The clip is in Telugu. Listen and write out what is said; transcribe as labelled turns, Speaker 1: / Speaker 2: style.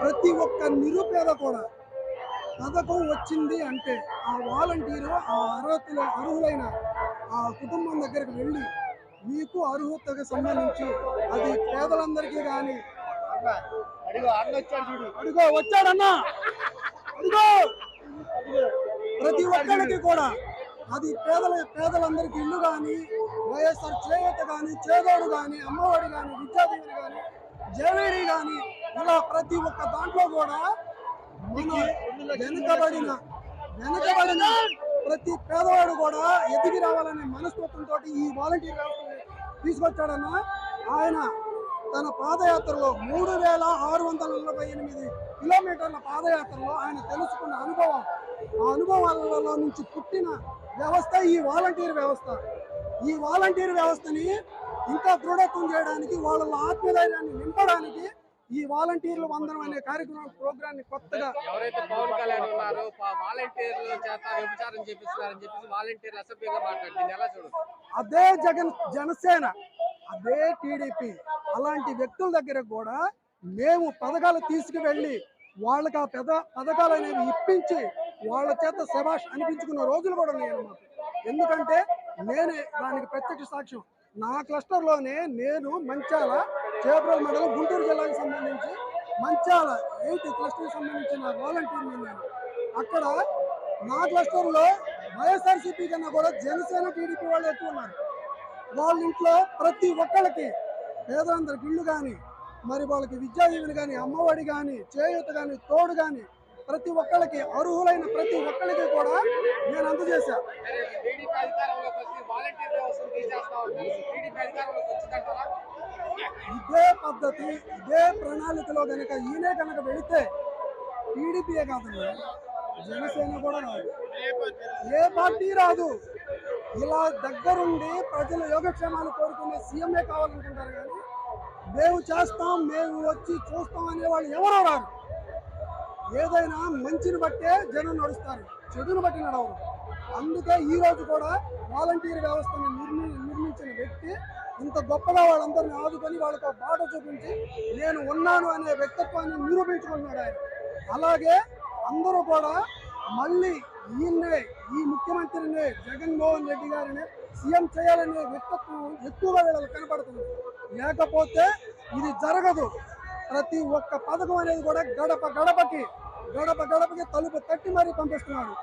Speaker 1: ప్రతి ఒక్క నిరుపేద కూడా పథకం వచ్చింది అంటే ఆ వాలంటీరు ఆ అర్హతలు అర్హులైన ఆ కుటుంబం దగ్గరికి వెళ్ళి మీకు అర్హతకు సంబంధించి అది పేదలందరికీ కానీ
Speaker 2: అడిగో
Speaker 1: అడుగో వచ్చాడన్నా? అడుగో! ప్రతి ఒక్కరికి కూడా అది పేదల పేదలందరికీ ఇల్లు కానీ వైఎస్ఆర్ చేయూత కానీ చేదోడు కానీ అమ్మఒడి కానీ విద్యాదీవెన కానీ జేవేడి కానీ ఇలా ప్రతి ఒక్క దాంట్లో కూడా మన వెనుకబడిన వెనుకబడిన ప్రతి పేదవాడు కూడా ఎదిగి రావాలనే మనస్తత్వంతో ఈ వాలంటీర్ వ్యవస్థని తీసుకొచ్చాడన్న ఆయన తన పాదయాత్రలో మూడు వేల ఆరు వందల నలభై ఎనిమిది కిలోమీటర్ల పాదయాత్రలో ఆయన తెలుసుకున్న అనుభవం ఆ అనుభవాలలో నుంచి పుట్టిన వ్యవస్థ ఈ వాలంటీర్ వ్యవస్థ. ఈ వాలంటీర్ వ్యవస్థని ఇంకా దృఢత్వం చేయడానికి వాళ్ళ ఆత్మధైర్యాన్ని నింపడానికి ఈ వాలంటీర్లు వందనం అనే కార్యక్రమం ప్రోగ్రామ్ని కొత్తగా
Speaker 2: ఎవరైతే పవన్ కళ్యాణ్ ఉన్నారో పా- వాలంటీర్ల చేత వ్యభిచారం చేపిస్తున్నారని చెప్పేసి వాలంటీర్లు అసభ్యంగా మాట్లాడుతుంది. ఎలా చూడు
Speaker 1: అదే జగన్ జనసేన అదే టీడీపీ అలాంటి వ్యక్తుల దగ్గర కూడా మేము పథకాలు తీసుకువెళ్ళి వాళ్ళకి ఆ పెద పథకాలు అనేవి ఇప్పించి వాళ్ళ చేత శభాష్ అనిపించుకున్న రోజులు కూడా అన్నమాట. ఎందుకంటే నేనే దానికి ప్రత్యక్ష సాక్ష్యం. నా క్లస్టర్లోనే నేను మంచాల చేబ్రోల్ మండలం గుంటూరు జిల్లాకు సంబంధించి మంచాల ఎయిట్ క్లస్టర్కి సంబంధించిన వాలంటీర్ని నేను? అక్కడ నా క్లస్టర్లో వైఎస్ఆర్సీపీ కన్నా కూడా జనసేన టీడీపీ వాళ్ళు ఎక్కువ ఉన్నారు. వాళ్ళ ఇంట్లో ప్రతి ఒక్కళ్ళకి పేదలందరికి ఇళ్ళు కానీ మరి వాళ్ళకి విద్యా దీవెన కానీ అమ్మఒడి కానీ చేయూత కానీ తోడు కానీ ప్రతి ఒక్కళ్ళకి అర్హులైన ప్రతి ఒక్కళ్ళకి కూడా నేను అందజేశాను
Speaker 2: మరి టీడీపీ అధికారంలోకి వచ్చి వాలంటీర్ వ్యవస్థను తీసేస్తామని తెలుసు టీడీపీ అధికారంలోకి వచ్చిందంటారా
Speaker 1: ఇదే పద్ధతి ఇదే ప్రణాళికలో కనుక ఈయనే కనుక వెళితే టీడీపీయే కాదండి జనసేన కూడా రాదు ఏ పార్టీ రాదు. ఇలా దగ్గరుండి ప్రజల యోగక్షేమాలు కోరుకునే సీఎంఏ కావాలనుకుంటారు కానీ మేము చేస్తాం మేము వచ్చి చూస్తాం అనే వాళ్ళు ఎవరో రారు. ఏదైనా మంచిని బట్టే జనం నడుస్తారు చెడును బట్టి నడవరు. అందుకే ఈ రోజు కూడా వాలంటీర్ వ్యవస్థను నిర్మి ఇంత గొప్పగా వాళ్ళందరినీ ఆదుకొని వాళ్ళకి ఒక బాట చూపించి నేను ఉన్నాను అనే వ్యక్తిత్వాన్ని నిరూపించుకున్నాడు ఆయన. అలాగే అందరూ కూడా మళ్ళీ ఈయన్నే ఈ ముఖ్యమంత్రిని జగన్మోహన్ రెడ్డి గారిని సీఎం చేయాలనే వ్యక్తిత్వం ఎక్కువగా వీళ్ళకి కనపడుతుంది. లేకపోతే ఇది జరగదు. ప్రతి ఒక్క పథకం అనేది కూడా గడప గడపకి గడప గడపకి తలుపు తట్టి మరీ పంపిస్తున్నాడు.